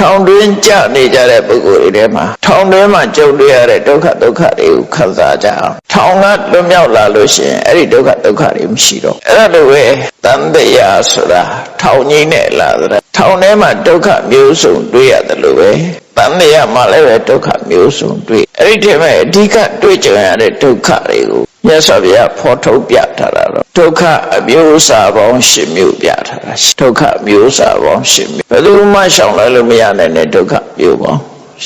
ထောင်တွင်းကြနေကြတဲ့ပုဂ္ဂိုလ်တွေထဲမှာထောင်တွင်းမှာကြုံတွေ့ရတဲ့ဒုက္ခဒုက္ခတွေကိုခံစားကြအောင်ထောင်ကလွတ်မြောက်လာလို့ရှိရင်အဲ့ဒီဒုက္ခဒုက္ခတွေမရှိတော့အဲ့ဒါလိုပဲတန်တရားဆိုတာထောင်ကြီးနဲ့လာတဲ့ထောင်ထဲမှာဒုက္ခမျိုးစုံတွေ့ရတယ်လို့ပဲတန်တရားမှာလည်းပဲဒုက္ခမျိုးစုံတွေ့အဲ့ဒီထဲမှာအဓိကတွေ့ကြုံရတဲ့ဒုက္ခတွေကို မြတ်စွာဘုရားဖော်ထုတ်ပြထားတာတော့ဒုက္ခအမျိုးအစားပေါင်း၈မျိုးပြထားတာဒုက္ခအမျိုးအစားပေါင်း၈မျိုးဘယ်သူမှရှောင်လိုက်လို့မရနိုင်တဲ့ဒုက္ခမျိုးပေါင်း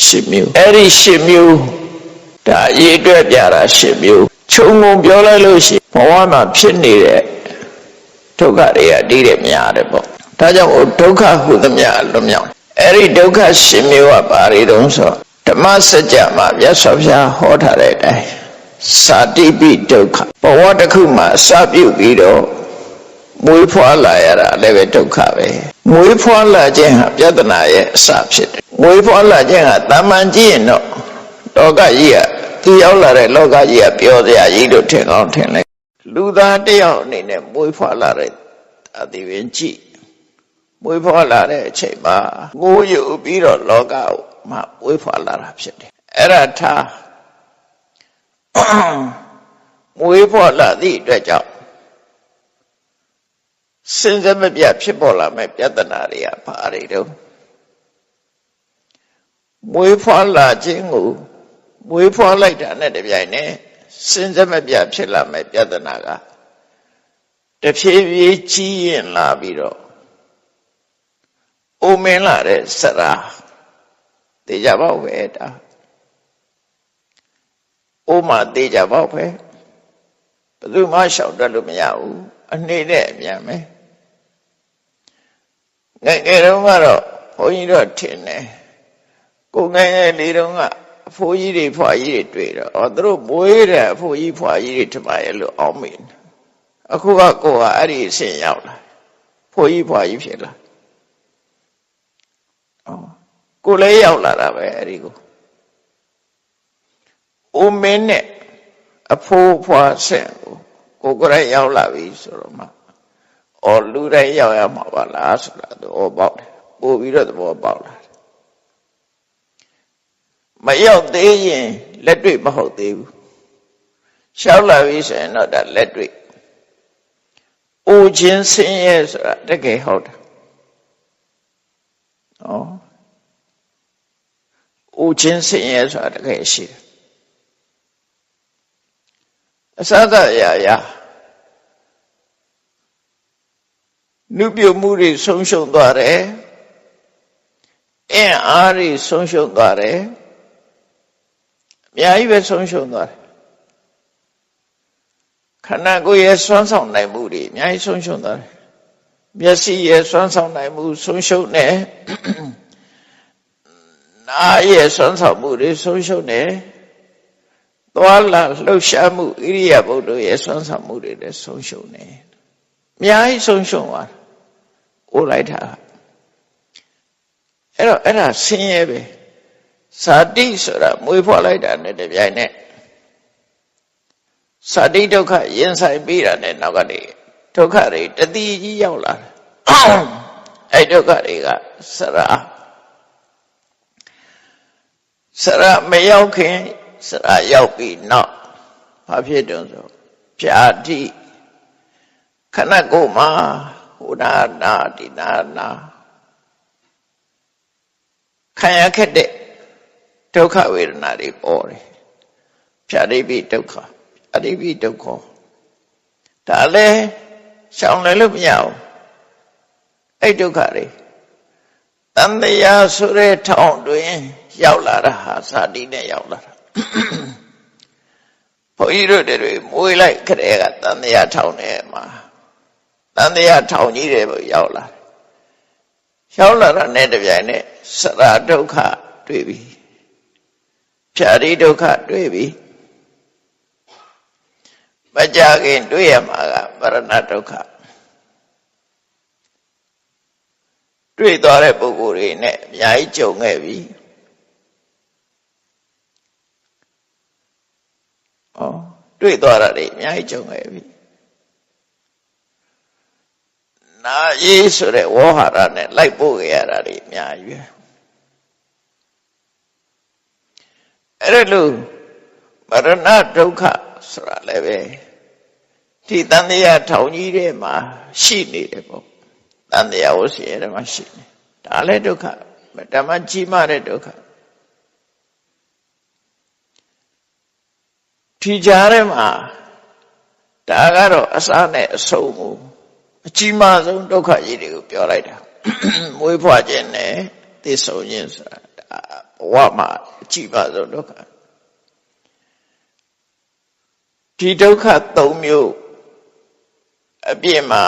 ၈မျိုးအဲ့ဒီ၈မျိုးဒါအရေးအတွက်ပြတာ၈မျိုးခြုံငုံပြောလိုက်လို့ရှိရင်ဘဝမှာဖြစ်နေတဲ့ဒုက္ခတွေကတိတဲ့များတယ်ပေါ့ဒါကြောင့်ဒုက္ခဟုသမျှလွတ်မြောက်အဲ့ဒီဒုက္ခ၈မျိုးကဘာတွေတုံးဆိုဓမ္မစကြာမှာမြတ်စွာဘုရားဟောထားတဲ့အတိုင်း စာတိပိဒုက္ခဘဝတစ်ခုမှာအစပြုပြီးတော့မွေးဖွားလာရတာလည်းပဲဒုက္ခပဲမွေးဖွားလာခြင်းဟာပြဿနာရဲ့အစဖြစ်တယ်မွေးဖွားလာခြင်းဟာတာမန်ကြည့်ရင်တော့လောကကြီးကသူရောက်လာတဲ့လောကကြီးကပြောစရာကြီးလို့ထင်အောင်ထင်လိုက်လူသားတစ်ယောက်အနေနဲ့မွေးဖွားလာတဲ့အတိပင်ကြည့်မွေးဖွားလာတဲ့အချိန်မှာငိုယူပြီးတော့လောကကိုမှမွေးဖွားလာတာဖြစ်တယ်အဲ့ဒါထား မွေးဖွားလာသည့်အတွက်ကြောင့်စင်စမပြတ်ဖြစ်ပေါ်လာမဲ့ပြဿနာတွေကဘာတွေတုံးမွေးဖွားလာခြင်းကိုမွေးဖွားလိုက်တာနဲ့တပြိုင်နက်စင်စမပြတ်ဖြစ်လာမဲ့ပြဿနာကတဖြည်းဖြည်းကြီးရင်လာပြီးတော့အိုမင်းလာတဲ့စရာတေကြပါ့ပဲတာ အိုမသေးကြပါ့ပဲဘယ်သူမှရှောင်တတ်လို့မရဘူးအနေနဲ့အမြန်ပဲငယ်ငယ်တုန်းကတော့ဘုန်းကြီးတို့ထင်တယ်ကိုငယ်ငယ်လေးတုန်းကအဖိုးကြီးတွေဖွာကြီးတွေတွေ့တော့အော်သူတို့မွေးတယ်အဖိုးကြီးဖွာကြီးတွေထမရဲ့လို့အောင်းမိတယ်အခုကကိုကအဲ့ဒီအဆင့်ရောက်လာဖိုးကြီးဖွာကြီးဖြစ်လာအော်ကိုလည်းရောက်လာတာပဲအဲ့ဒီကို အိုမင်းနဲ့အဖိုးဖွာဆင့်ကိုကိုယ်ကရောက်လာပြီဆိုတော့မှအော်လူတိုင်းရောက်ရမှာပါလားဆိုတာသဘောပေါက်တယ်ပို့ပြီးတော့သဘောပေါက်လာတယ်မရောက်သေးရင်လက်တွေ့မဟုတ်သေးဘူးရှောက်လာပြီဆိုရင်တော့ဒါလက်တွေ့အိုခြင်းဆင်းရဲဆိုတာတကယ်ဟုတ်တယ်ဩအိုခြင်းဆင်းရဲဆိုတာတကယ်ရှိတယ် အစသအရာရာနုပြုမှုတွေဆုံးရှုံးသွားတယ်အင်းအားတွေဆုံးရှုံးသွားတယ်အများကြီးပဲဆုံးရှုံးသွားတယ်ခန္ဓာကိုယ်ရဲ့စွမ်းဆောင်နိုင်မှုတွေအများကြီးဆုံးရှုံးသွားတယ်မျက်စိရဲ့စွမ်းဆောင်နိုင်မှုဆုံးရှုံးတယ်နားရဲ့စွမ်းဆောင်မှုတွေဆုံးရှုံးတယ် သွားလာလှုပ်ရှားမှုဣရိယာပုဒ်တို့ရဲ့စွမ်းဆောင်မှုတွေလည်းဆုံးရှုံးတယ်အများကြီးဆုံးရှုံးသွားအိုးလိုက်တာအဲ့တော့အဲ့ဒါဆင်းရဲပဲဇာတိဆိုတာမွေးဖွားလိုက်တာနဲ့တပြိုင်နက်ဇာတိဒုက္ခရင်ဆိုင်ပြီးတာနဲ့နောက်ကနေဒုက္ခတွေတတိကြီးရောက်လာတယ်အဲ့ဒုက္ခတွေကစရာစရာမရောက်ခင် စရာရောက်ပြီးနောက်ဘာဖြစ်တုံးဆိုဖြာတိခဏကိုမှဟိုနာနာဒီနာနာခံရခဲ့တဲ့ဒုက္ခဝေဒနာတွေပေါ်တယ်ဖြာတိပိဒုက္ခအတိပိဒုက္ခဒါလည်းရှောင်လည်းလို့မရဘူးအဲ့ဒုက္ခတွေတန်တရားဆိုတဲ့ထောင်တွင် ရောက်လာတာဟာဇာတိနဲ့ရောက်လာတာ ဘုန်းကြီးတို့တွေမွေးလိုက်ခရဲကတန်တရားထောင်ထဲမှာတန်တရားထောင်ကြီးတွေရောက်လာရောက်လာတာနဲ့တပြိုင်နက်စရာဒုက္ခတွေ့ပြီဖြာတိဒုက္ခတွေ့ပြီမကြခင်တွေ့ရမှာကပရဏဒုက္ခတွေ့သွားတဲ့ပုဂ္ဂိုလ်တွေနဲ့အများကြီးကြုံခဲ့ပြီ ဩတွေ့သွားတာတွေအများကြီးကြုံခဲ့ပြီနာရေးဆိုတဲ့ဝေါ်ဟာရနဲ့လိုက်ပို့ခဲ့ရတာတွေအများကြီးပဲအဲ့ဒါလို့မရဏဒုက္ခဆိုတာလည်းပဲဒီတန်တရားထောင်ကြီးထဲမှာရှိနေတယ်ပေါ့တန်တရားဝစီထဲမှာရှိနေဒါလည်းဒုက္ခဓမ္မကြီးမားတဲ့ဒုက္ခ ဒီကြားထဲမှာဒါကတော့အစားနဲ့အဆုံးကိုအကြီးမားဆုံးဒုက္ခကြီးတွေကိုပြောလိုက်တာမွေးဖွားခြင်းနဲ့သိဆုံးခြင်းဆိုတာဘဝမှာအကြီးမားဆုံးဒုက္ခဒီဒုက္ခ၃မျိုးအပြည့်မှာ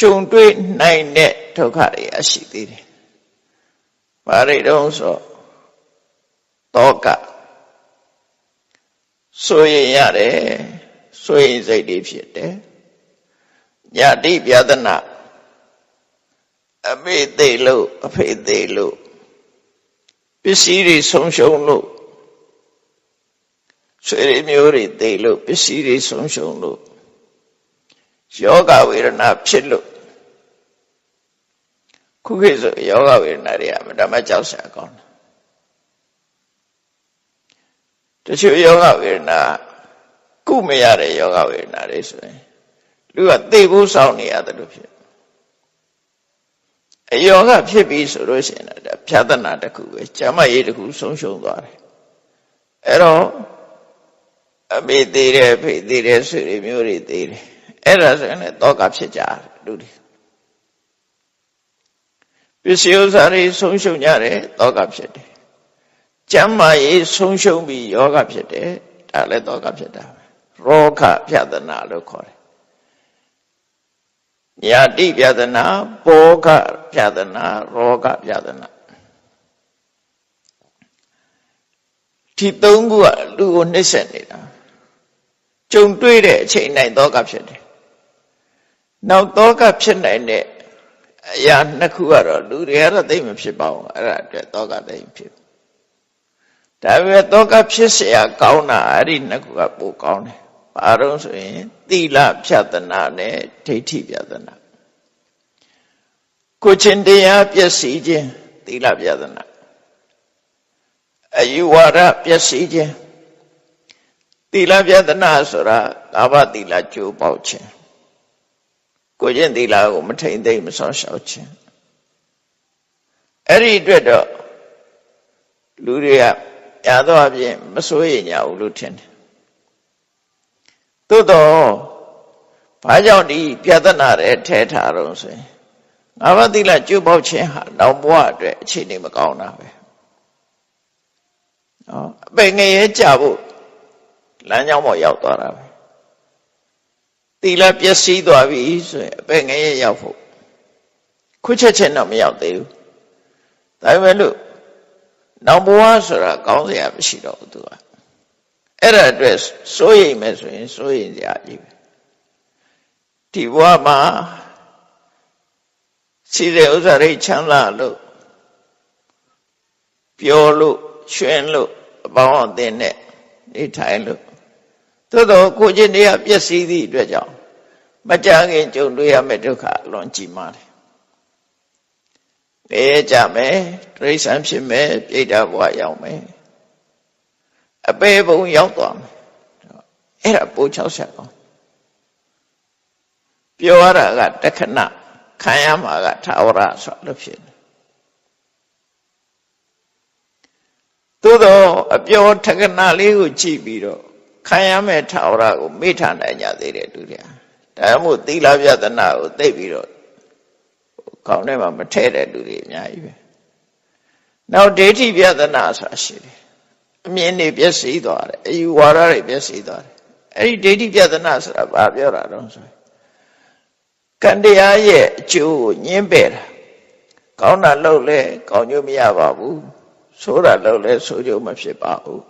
ကြုံတွေ့နိုင်တဲ့ဒုက္ခတွေအရှိသေးတယ်။ဘာတွေတုံးဆိုတောက ဆိုရင်ရတယ်ဆိုရင်စိတ်တွေဖြစ်တယ်။ညာတိပြဒနာအမေသေးလို့အဖေသေးလို့ပစ္စည်းတွေဆုံးရှုံးလို့ဆွေမျိုးတွေသေးလို့ပစ္စည်းတွေဆုံးရှုံးလို့ယောဂဝေဒနာဖြစ်လို့ခုခေတ်ဆိုယောဂဝေဒနာတွေကမတမကြောက်စရာကောင်းတယ် တချို့ယောဂဝေဒနာကုမရတဲ့ယောဂဝေဒနာတွေဆိုရင်လူကသိဖို့စောင့်နေရတယ်လို့ဖြစ်အယောဂဖြစ်ပြီဆိုလို့ရှိရင်ဒါဖြာသနာတစ်ခုပဲကျမ်းမရေးတစ်ခုဆုံးရှုံးသွားတယ်အဲ့တော့အမေသေးတယ်ဖေသေးတယ်ဆွေတွေမျိုးတွေသေးတယ်အဲ့ဒါဆိုရင်လည်းတောကဖြစ်ကြတယ်လူတွေပစ္စည်းဥစ္စာတွေဆုံးရှုံးကြတယ်တောကဖြစ်တယ် ကျမ်းမာရေးဆုံးရှုံးပြီးယောဂဖြစ်တယ်ဒါလည်းတောကဖြစ်တာပဲရောဂပြဒနာလို့ခေါ်တယ်ညာတိပြဒနာဘောဂပြဒနာရောဂပြဒနာဒီသုံးခုကလူကိုနှိမ့်ဆက်နေတာကြုံတွေ့တဲ့အချိန်တိုင်းတောကဖြစ်တယ်နောက်တောကဖြစ်နိုင်တဲ့အရာနှစ်ခုကတော့လူတွေကတော့သိမဖြစ်ပါဘူးအဲ့ဒါအတွက်တောကသိဖြစ် ဒါပေမဲ့တောကဖြစ်เสียကောင်းတာအဲ့ဒီနှစ်ခုကပိုကောင်းတယ်ဘာလို့ဆိုရင်သီလဖြတ်တနာနဲ့ဒိဋ္ဌိဖြတ်တနာကိုချင်းတရားပျက်စီးခြင်းသီလဖြတ်တနာအယူဝါဒပျက်စီးခြင်းသီလဖြတ်တနာဆိုတာကာဘသီလကြိုးပေါက်ခြင်းကိုကျင့်သီလကိုမထိန်သိမ့်မစောရှောက်ခြင်းအဲ့ဒီအတွက်တော့လူတွေက ညာတော့အပြင်မစိုးရိမ်ကြဘူးလို့ထင်တယ်သို့တော့ဘာကြောင့်ဒီပြဿနာတွေထဲထားတော့ဆိုရင်ငါးပါးသီလကျွတ်ပေါက်ခြင်းဟာနောက်ဘဝအတွက်အခြေအနေမကောင်းတာပဲနော်အပေငရဲကြဖို့လမ်းကြောင်းပေါ်ရောက်သွားတာပဲသီလပျက်စီးသွားပြီဆိုရင်အပေငရဲရောက်ဖို့ခွချက်ချက်တော့မရောက်သေးဘူးဒါပေမဲ့လို့ နောက်ဘဝဆိုတာကောင်းစရာမရှိတော့ဘူးသူကအဲ့ဒါအတွက်စိုးရိမ်မယ်ဆိုရင်စိုးရိမ်စရာကြီးပဲဒီဘဝမှာစီတဲ့ဥစ္စာတွေချမ်းသာလို့ပျော်လို့ရွှင်လို့အပေါင်းအသင်းနဲ့နေထိုင်လို့သို့တော့ကိုချင်းတရားပျက်စီးသည့်အတွက်ကြောင့်မကြခင်ကြုံတွေ့ရမယ့်ဒုက္ခအလွန်ကြီးမားတယ်။ နေကြမယ်တိရစ္ဆာန်ဖြစ်မယ်ပြိတ္တာဘဝရောက်မယ်အပေဘုံရောက်သွားမယ်အဲ့ဒါပိုး60ကောင်းပြောရတာကတခဏခံရမှာကထာဝရဆိုလို့ဖြစ်တယ်သို့တော့အပြောထကနာလေးကိုကြည့်ပြီးတော့ခံရမဲ့ထာဝရကိုမေ့ထားနိုင်ကြသေးတယ်သူတွေကဒါမှမဟုတ်သီလပြဒနာကိုသိပြီးတော့ ခေါင်းထဲမှာမထည့်တဲ့လူတွေအများကြီးပဲနောက်ဒိဋ္ဌိပြဒနာဆိုတာရှိတယ်အမြင်တွေပျက်စီးသွားတယ်အယူဝါဒတွေပျက်စီးသွားတယ်အဲ့ဒီဒိဋ္ဌိပြဒနာဆိုတာဘာပြောတာတော့ဆိုကံတရားရဲ့အကျိုးကိုညှင်းပယ်တာကောင်းတာလုပ်လဲကောင်းကျိုးမရပါဘူးဆိုးတာလုပ်လဲဆိုးကျိုးမဖြစ်ပါဘူး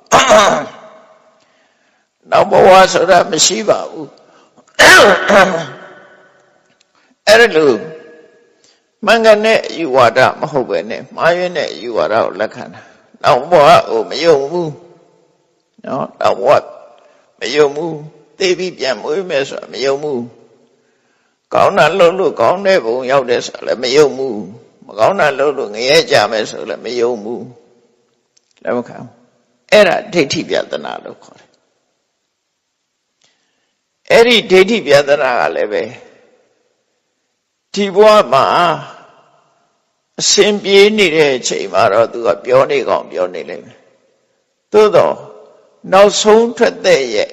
နောက်ဘဝဆိုတာမရှိပါဘူးအဲ့လို မင်္ဂနဲ့ယူဝါဒမဟုတ်ပဲနဲ့မှားယွင်းတဲ့ယူဝါဒကိုလက်ခံတာနောက်ဘဝဟိုမယုံဘူးနော်နောက်ဘဝမယုံဘူးသိပြီးပြန်မွေးမယ်ဆိုတာမယုံဘူးကောင်းတာလုပ်လို့ကောင်းတဲ့ဘုံရောက်တယ်ဆိုတာလည်းမယုံဘူးမကောင်းတာလုပ်လို့ငရဲကြမယ်ဆိုလည်းမယုံဘူးလည်းမခံဘူးအဲ့ဒါဒိဋ္ဌိပြဒနာလို့ခေါ်တယ်အဲ့ဒီဒိဋ္ဌိပြဒနာကလည်းပဲ ဒီဘဝမှာအစဉ်ပြေးနေတဲ့အချိန်မှာတော့သူကပြောနေကောင်ပြောနေလိမ့်မယ်သို့တော့နောက်ဆုံးထွက်တဲ့ရဲ့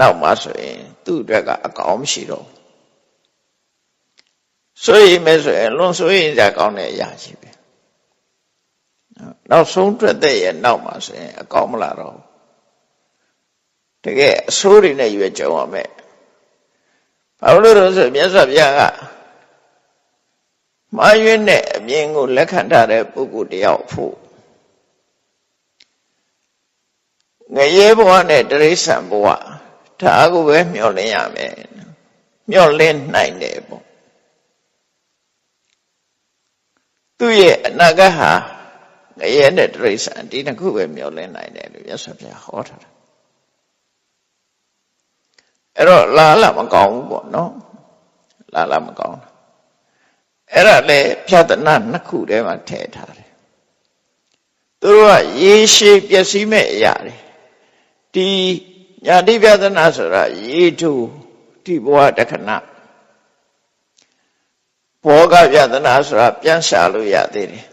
နောက်မှဆိုရင် သူ့အတွက်ကအကောင်းမရှိတော့ဆိုရင်မဲဆိုရင်လွန်ဆိုရင်ကြကောင်းတဲ့အရာရှိပဲနောက်ဆုံးထွက်တဲ့ရဲ့နောက်မှဆိုရင် အကောင်းမလာတော့တကယ်အဆိုးတွေနဲ့ရွေးကြုံရမယ် ဘာလို့လဲဆိုမြတ်စွာဘုရားကမှားယွင်းတဲ့အမြင်ကိုလက်ခံထားတဲ့ပုဂ္ဂိုလ်တယောက်ဖို့ငရဲဘဝနဲ့တရိษံဘဝဒါကိုပဲမျှော်လင့်ရမယ်မျှော်လင့်နိုင်တယ်ပေါ့သူ့ရဲ့အနာဂတ်ဟာငရဲနဲ့တရိษံဒီနှစ်ခုပဲမျှော်လင့်နိုင်တယ်လို့ရသော်ပြဟောထားတာ အဲ့တော့လာလာမကောင်းဘူးပေါ့နော်လာလာမကောင်းအဲ့ဒါလေဖြတ်တနာနှစ်ခုထဲမှာထည့်ထားတယ်သူတို့ကရေရှည်ပျက်စီးမဲ့အရာတွေဒီညာတိပြဒနာဆိုတာရေထုဒီဘဝတခဏဘောဂပြဒနာဆိုတာပြန်ရှာလို့ရသေးတယ်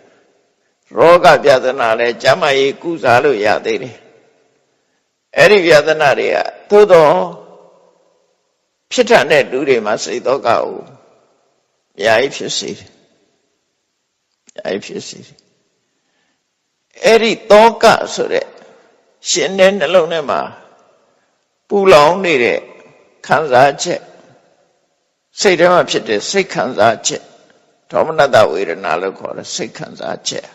ရောဂပြဒနာလည်းကျမ်းမာရေးကုစားလို့ရသေးတယ်အဲ့ဒီပြဒနာတွေကသို့တော့ ဖြစ်ထတဲ့လူတွေမှာစိတ်တော့ကကိုအများကြီးဖြစ်စေတယ်အများကြီးဖြစ်စေတယ်အဲ့ဒီတောကဆိုတဲ့ရှင်တဲ့နှလုံးထဲမှာပူလောင်နေတဲ့ခံစားချက်စိတ်ထဲမှာဖြစ်တဲ့စိတ်ခံစားချက်ဒေါမနတဝေဒနာလို့ခေါ်တဲ့စိတ်ခံစားချက်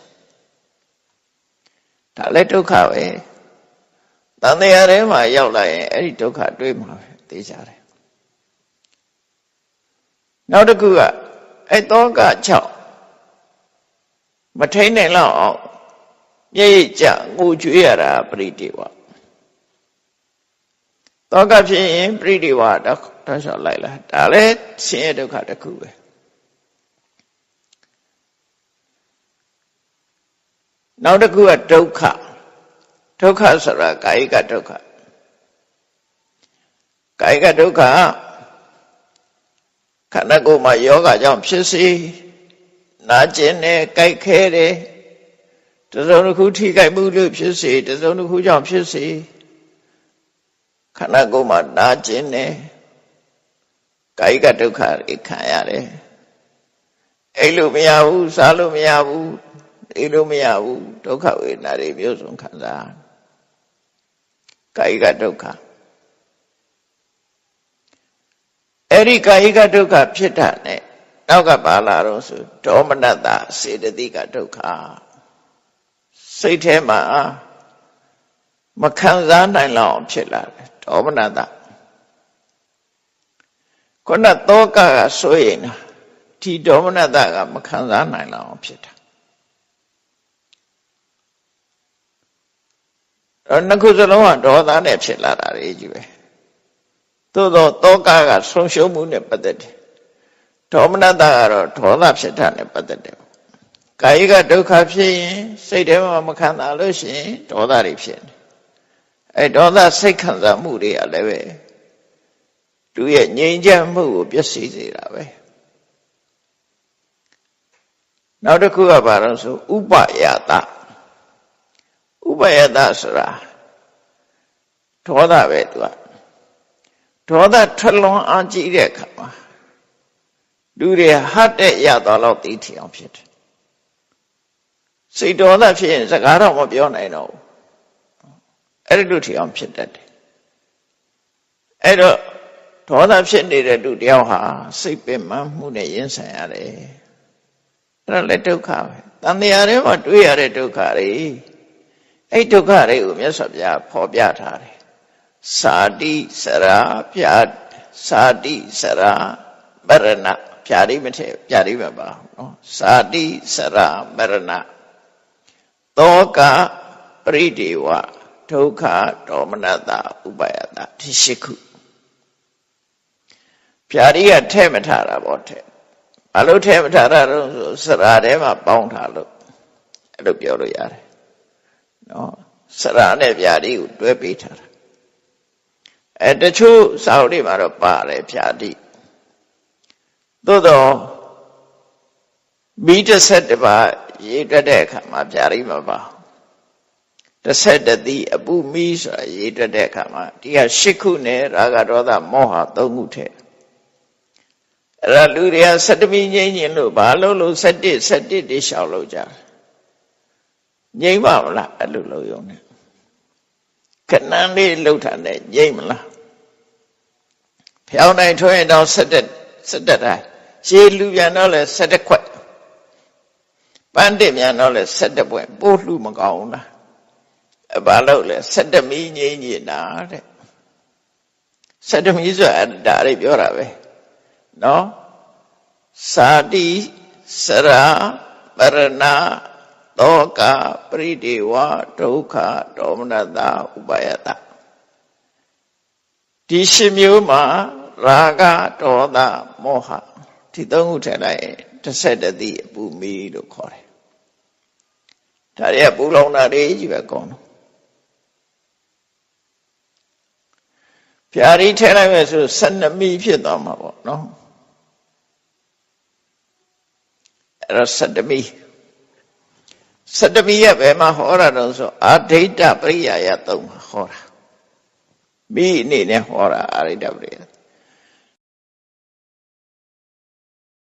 ဒါလည်းဒုက္ခပဲတန်တရားထဲမှာရောက်လာရင်အဲ့ဒီဒုက္ခတွေ့မှာပဲသိကြတယ် နောက်တစ်ခုကအဲ့တောကကြောင့်မထိန်နိုင်လောက်အောင်မျက်ရည်ကျငိုကြွေးရတာပရိတိဝတောကဖြစ်ရင်ပရိတိဝတော့တော့လျှောက်လိုက်လာဒါလည်းဆင်းရဲဒုက္ခတစ်ခုပဲနောက်တစ်ခုကဒုက္ခဒုက္ခဆိုတာကာယကဒုက္ခကာယကဒုက္ခ ခန္ဓာကိုယ်မှာယောဂကြောင့်ဖြစ်စေနာကျင်တယ်ကြိုက်ခဲတယ်တစုံတစ်ခုထိကြိုက်မှုလို့ဖြစ်စေတစုံတစ်ခုကြောင့်ဖြစ်စေခန္ဓာကိုယ်မှာနာကျင်တယ်ကာယကဒုက္ခတွေခံရတယ်အိတ်လို့မရဘူးစားလို့မရဘူးအိတ်လို့မရဘူးဒုက္ခဝေဒနာတွေမျိုးစုံခံစားကာယကဒုက္ခ အဲ့ဒီကာယကဒုက္ခဖြစ်တာနဲ့နောက်ကပါလာတော့ဆိုဒေါမနတစေတသိကဒုက္ခစိတ်ထဲမှာမခံစားနိုင်လောက်ဖြစ်လာတယ်ဒေါမနတခုနသောကကဆိုရင်ဒီဒေါမနတကမခံစားနိုင်လောက်ဖြစ်တာအဲ့နှစ်ခုစလုံးကဒေါသနဲ့ဖြစ်လာတာတွေကြီးပဲ သို့သောတောကကဆုံးရှုံးမှုနဲ့ပတ်သက်တယ်ဒေါမနတကတော့ဒေါသဖြစ်တာနဲ့ပတ်သက်တယ်ကာယကဒုက္ခဖြစ်ရင်စိတ်ထဲမှာမခံတာလို့ရှိရင်ဒေါသတွေဖြစ်တယ်အဲဒေါသစိတ်ခံစားမှုတွေကလည်းပဲသူရဲ့ငြိမ်ချမ်းမှုကိုပျက်စီးစေတာပဲနောက်တစ်ခုကဘာလို့ဆိုဥပယတဥပယတဆိုတာဒေါသပဲသူက ဒေါသထွက်လွန်အားကြီးတဲ့အခါမှာလူတွေဟတ်တဲ့ရသွားတော့သိထီအောင်ဖြစ်တယ်စိတ်ဒေါသဖြစ်ရင်စကားတော့မပြောနိုင်တော့ဘူးအဲ့ဒီလိုထီအောင်ဖြစ်တတ်တယ်အဲ့တော့ဒေါသဖြစ်နေတဲ့လူတယောက်ဟာစိတ်ပင်ပန်းမှုနဲ့ရင်ဆိုင်ရတယ်အဲ့ဒါလည်းဒုက္ခပဲတန်တရားထဲမှာတွေ့ရတဲ့ဒုက္ခတွေအဲ့ဒုက္ခတွေကိုမြတ်စွာဘုရားဖော်ပြထားတယ် စာတိစရာပြာစာတိစရာပရဏပြာတိမထဲပြာတိမပါနော်စာတိစရာပရဏသောကပရိဒေဝဒုက္ခဒေါမနတဥပယတဒီရှိခုပြာတိကထဲမထားတာပေါ့ထဲဘာလို့ထဲမထားတာတော့စရာထဲမှာပေါင်းထားလို့အဲ့လိုပြောလို့ရတယ်နော်စရာနဲ့ဗျာတိကိုတွဲပေးထားတာ အဲတချို့စာအုပ်တွေမှာတော့ပါတယ်ဗျာတိသို့တော့မိတစ်ဆက်တစ်ပါးရေးတွက်တဲ့အခါမှာဗျာတိမပါတစ်ဆက်တည်းအပူမီဆိုတာရေးတွက်တဲ့အခါမှာဒီကရှစ်ခုနဲ့ရာဂဒေါသမောဟသုံးခုထည့်အဲ့ဒါလူတွေကစတမီငိမ့်ညင်လို့ဘာလို့လို့စတစ်စတစ်တိရှောက်လို့ကြတယ်ငိမ့်ပါမလားအဲ့လိုလို့ယုံ နေခဏလေးလှုပ်တာနဲ့ငိမ့်မလားဖျောင်းနိုင်ထွင်းရင်တော့စတက်စတက်တာရှည်လူပြန်တော့လဲစတက်ခွက်ပန်းတစ်ပြန်တော့လဲစတက်ပွဲပို့လှမကောင်းဘူးလားအဘာလို့လဲစတက်မီငိမ့်ညင်တာတဲ့စတက်မီဆိုတာဒါတွေပြောတာပဲနော်စာတိစရာပရဏ သောကပရိဒေဝဒုက္ခဒေါမနတဥပါယတဒီရှင်မျိုးမှာရာဂဒေါသမောဟဒီသုံးခုထည့်လိုက်ရင်တစ်ဆက်တည်းအပူမီလို့ခေါ်တယ်ဒါတွေကပူလောင်တာတွေကြီးပဲကောင်းတော့ဖြာရီထည့်လိုက်မယ်ဆို12မီဖြစ်သွားမှာပေါ့နော်အဲ့တော့12မီ 12မီရဲ့ဘယ်မှာဟောတာတော့ဆိုအာဒိဋ္ဌပရိယာယသုံးမှာဟောတာမိအနေနဲ့ဟောတာအာရိတ္တပရိယာ